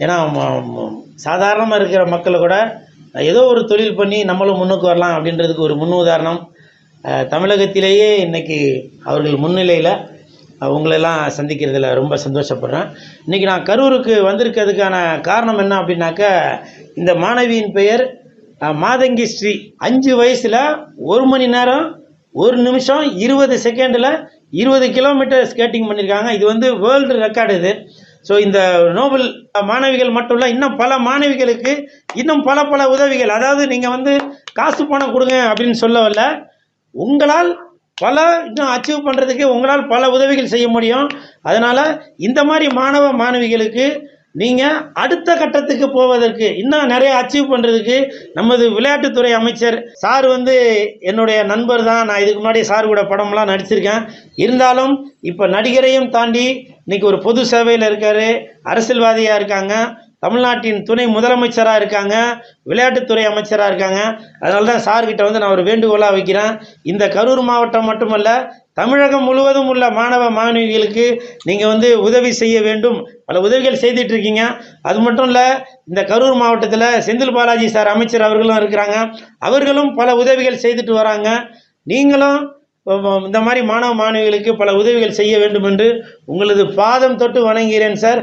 ஏன்னா சாதாரணமாக இருக்கிற மக்களை கூட ஏதோ ஒரு தொழில் பண்ணி நம்மளும் முன்னுக்கு வரலாம் அப்படின்றதுக்கு ஒரு முன் உதாரணம் தமிழகத்திலேயே இன்னைக்கு அவர்கள் முன்னிலையில் உங்களெல்லாம் சந்திக்கிறதுல ரொம்ப சந்தோஷப்படுறேன். இன்றைக்கி நான் கரூருக்கு வந்திருக்கிறதுக்கான காரணம் என்ன அப்படின்னாக்கா இந்த மாணவியின் பெயர் மாதங்கி ஸ்ரீ. அஞ்சு வயசில் ஒரு மணி நேரம் ஒரு நிமிஷம் இருபது செகண்டில் இருபது கிலோமீட்டர் ஸ்கேட்டிங் பண்ணியிருக்காங்க இது வந்து வேர்ல்டு ரெக்கார்டு இது. ஸோ இந்த நோபல் மாணவிகள் மட்டும் இல்லை இன்னும் பல மாணவிகளுக்கு இன்னும் பல பல உதவிகள். அதாவது நீங்கள் வந்து காசு பணம் கொடுங்க அப்படின்னு சொல்லவில்ல உங்களால் பல இன்னும் அச்சீவ் பண்ணுறதுக்கு உங்களால் பல உதவிகள் செய்ய முடியும். அதனால் இந்த மாதிரி மாணவ மாணவிகளுக்கு நீங்கள் அடுத்த கட்டத்துக்கு போவதற்கு இன்னும் நிறைய அச்சீவ் பண்ணுறதுக்கு நமது விளையாட்டுத்துறை அமைச்சர் சார் வந்து என்னுடைய நண்பர் தான். நான் இதுக்கு முன்னாடி சார் கூட படம்லாம் நடிச்சிருக்கேன். இருந்தாலும் இப்போ நடிகரையும் தாண்டி இன்னைக்கு ஒரு பொது சேவையில் இருக்கார் அரசியல்வாதியாக இருக்காங்க தமிழ்நாட்டின் துணை முதலமைச்சராக இருக்காங்க விளையாட்டுத்துறை அமைச்சராக இருக்காங்க. அதனால தான் சார்கிட்ட வந்து நான் ஒரு வேண்டுகோளாக வைக்கிறேன். இந்த கரூர் மாவட்டம் மட்டுமல்ல தமிழகம் முழுவதும் உள்ள மாணவ மாணவிகளுக்கு நீங்கள் வந்து உதவி செய்ய வேண்டும். பல உதவிகள் செய்துட்டு இருக்கீங்க. அது மட்டும் இல்லை இந்த கரூர் மாவட்டத்தில் செந்தில் பாலாஜி சார் அமைச்சர் அவர்களும் இருக்கிறாங்க. அவர்களும் பல உதவிகள் செய்துட்டு வராங்க. நீங்களும் இந்த மாதிரி மாணவ மாணவிகளுக்கு பல உதவிகள் செய்ய வேண்டும் என்று உங்களது பாதம் தொட்டு வணங்குகிறேன் சார்.